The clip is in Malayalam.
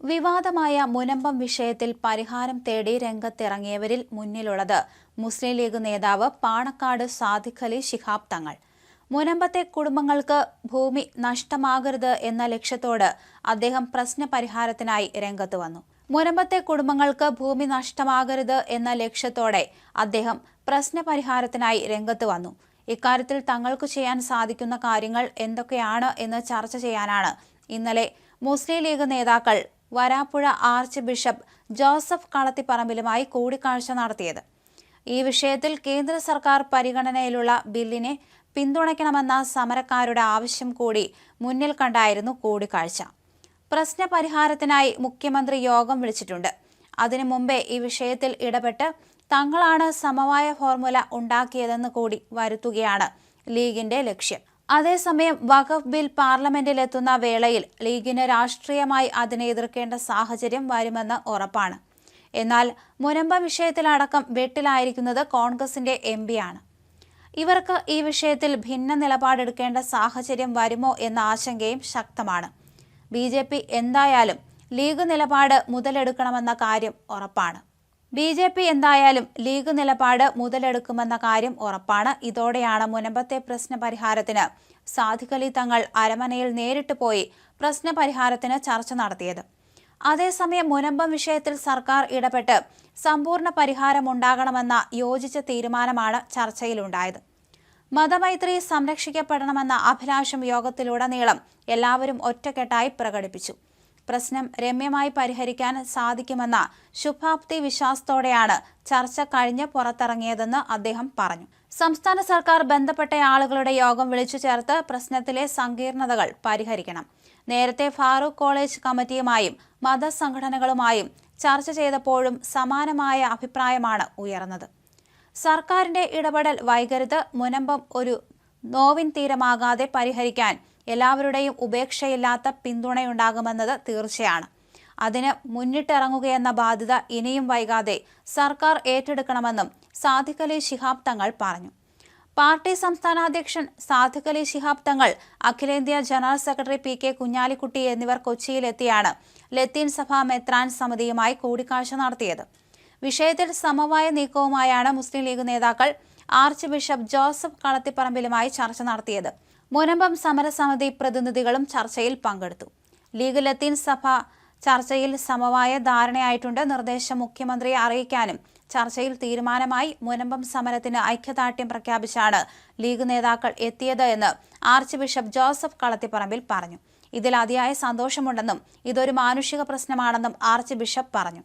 വിവാദമായ മുനമ്പം വിഷയത്തിൽ പരിഹാരം തേടി രംഗത്തിറങ്ങിയവരിൽ മുന്നിലുള്ളത് മുസ്ലിം ലീഗ് നേതാവ് പാണക്കാട് സാദിഖ് അലി ശിഹാബ് തങ്ങൾ. മുനമ്പത്തെ കുടുംബങ്ങൾക്ക് ഭൂമി നഷ്ടമാകരുത് എന്ന ലക്ഷ്യത്തോട് അദ്ദേഹം പ്രശ്ന പരിഹാരത്തിനായി രംഗത്ത് വന്നു. മുനമ്പത്തെ കുടുംബങ്ങൾക്ക് ഭൂമി നഷ്ടമാകരുത് എന്ന ലക്ഷ്യത്തോടെ അദ്ദേഹം പ്രശ്ന പരിഹാരത്തിനായി രംഗത്ത് വന്നു. ഇക്കാര്യത്തിൽ തങ്ങൾക്ക് ചെയ്യാൻ സാധിക്കുന്ന കാര്യങ്ങൾ എന്തൊക്കെയാണ് എന്ന് ചർച്ച ചെയ്യാനാണ് ഇന്നലെ മുസ്ലിം ലീഗ് നേതാക്കൾ വരാപ്പുഴ ആർച്ച് ബിഷപ്പ് ജോസഫ് കളത്തിപ്പറമ്പിലുമായി കൂടിക്കാഴ്ച നടത്തിയത്. ഈ വിഷയത്തിൽ കേന്ദ്ര സർക്കാർ പരിഗണനയിലുള്ള ബില്ലിനെ പിന്തുണയ്ക്കണമെന്ന സമരക്കാരുടെ ആവശ്യം കൂടി മുന്നിൽ കണ്ടായിരുന്നു കൂടിക്കാഴ്ച. പ്രശ്ന പരിഹാരത്തിനായി മുഖ്യമന്ത്രി യോഗം വിളിച്ചിട്ടുണ്ട്. അതിനു മുമ്പേ ഈ വിഷയത്തിൽ ഇടപെട്ട് തങ്ങളാണ് സമവായ ഫോർമുല ഉണ്ടാക്കിയതെന്ന് കൂടി വരുത്തുകയാണ് ലീഗിന്റെ ലക്ഷ്യം. അതേസമയം വഖഫ് ബിൽ പാർലമെന്റിലെത്തുന്ന വേളയിൽ ലീഗിന് രാഷ്ട്രീയമായി അതിനെ എതിർക്കേണ്ട സാഹചര്യം വരുമെന്ന് ഉറപ്പാണ്. എന്നാൽ മുനമ്പ വിഷയത്തിലടക്കം വെട്ടിലായിരിക്കുന്നത് കോൺഗ്രസിന്റെ എം ആണ് ഇവർക്ക് ഈ വിഷയത്തിൽ ഭിന്ന നിലപാടെടുക്കേണ്ട സാഹചര്യം വരുമോ എന്ന ആശങ്കയും ശക്തമാണ്. ബി എന്തായാലും ലീഗ് നിലപാട് മുതലെടുക്കണമെന്ന കാര്യം ഉറപ്പാണ്. ബി ജെ പി എന്തായാലും ലീഗ് നിലപാട് മുതലെടുക്കുമെന്ന കാര്യം ഉറപ്പാണ്. ഇതോടെയാണ് മുനമ്പത്തെ പ്രശ്ന പരിഹാരത്തിന് സാധികലി തങ്ങൾ അരമനയിൽ നേരിട്ട് പോയി പ്രശ്ന പരിഹാരത്തിന് ചർച്ച നടത്തിയത്. അതേസമയം മുനമ്പം വിഷയത്തിൽ സർക്കാർ ഇടപെട്ട് സമ്പൂർണ പരിഹാരമുണ്ടാകണമെന്ന യോജിച്ച തീരുമാനമാണ് ചർച്ചയിലുണ്ടായത്. മതമൈത്രി സംരക്ഷിക്കപ്പെടണമെന്ന അഭിലാഷം യോഗത്തിലുടനീളം എല്ലാവരും ഒറ്റക്കെട്ടായി പ്രകടിപ്പിച്ചു. പ്രശ്നം രമ്യമായി പരിഹരിക്കാൻ സാധിക്കുമെന്ന ശുഭാപ്തി വിശ്വാസത്തോടെയാണ് ചർച്ച കഴിഞ്ഞ് പുറത്തിറങ്ങിയതെന്ന് അദ്ദേഹം പറഞ്ഞു. സംസ്ഥാന സർക്കാർ ബന്ധപ്പെട്ട ആളുകളുടെ യോഗം വിളിച്ചു ചേർത്ത് പ്രശ്നത്തിലെ സങ്കീർണതകൾ പരിഹരിക്കണം. നേരത്തെ ഫാറൂഖ് കോളേജ് കമ്മിറ്റിയുമായും മതസംഘടനകളുമായും ചർച്ച ചെയ്തപ്പോഴും സമാനമായ അഭിപ്രായമാണ് ഉയർന്നത്. സർക്കാരിന്റെ ഇടപെടൽ വൈകരുത് മുനമ്പം ഒരു നോവിൻ തീരമാകാതെ പരിഹരിക്കാൻ എല്ലാവരുടെയും ഉപേക്ഷയില്ലാത്ത പിന്തുണയുണ്ടാകുമെന്നത് തീർച്ചയാണ്. അതിന് മുന്നിട്ടിറങ്ങുകയെന്ന ബാധ്യത ഇനിയും വൈകാതെ സർക്കാർ ഏറ്റെടുക്കണമെന്നും സാദിഖലി ശിഹാബ് തങ്ങൾ പറഞ്ഞു. പാർട്ടി സംസ്ഥാന അധ്യക്ഷൻ സാദിഖ് അലി ശിഹാബ് തങ്ങൾ അഖിലേന്ത്യാ general secretary P K Kunhalikutty എന്നിവർ കൊച്ചിയിലെത്തിയാണ് ലത്തീൻ സഭ മെത്രാൻ സമിതിയുമായി കൂടിക്കാഴ്ച നടത്തിയത്. വിഷയത്തിൽ സമവായ നീക്കവുമായാണ് മുസ്ലിം ലീഗ് നേതാക്കൾ ആർച്ച് ബിഷപ്പ് ജോസഫ് കളത്തിപ്പറമ്പിലുമായി ചർച്ച നടത്തിയത്. മുനമ്പം സമരസമിതി പ്രതിനിധികളും ചർച്ചയിൽ പങ്കെടുത്തു. ലീഗ് ലത്തീൻ സഭ ചർച്ചയിൽ സമവായ ധാരണയായിട്ടുണ്ട്. നിർദ്ദേശം മുഖ്യമന്ത്രിയെ അറിയിക്കാനും ചർച്ചയിൽ തീരുമാനമായി മുനമ്പം സമരത്തിന് ഐക്യദാർഢ്യം പ്രഖ്യാപിച്ചാണ് ലീഗ് നേതാക്കൾ എത്തിയത് എന്ന് ആർച്ച് ബിഷപ്പ് ജോസഫ് കളത്തിപ്പറമ്പിൽ പറഞ്ഞു. ഇതിൽ അതിയായ സന്തോഷമുണ്ടെന്നും ഇതൊരു മാനുഷിക പ്രശ്നമാണെന്നും ആർച്ച് ബിഷപ്പ് പറഞ്ഞു.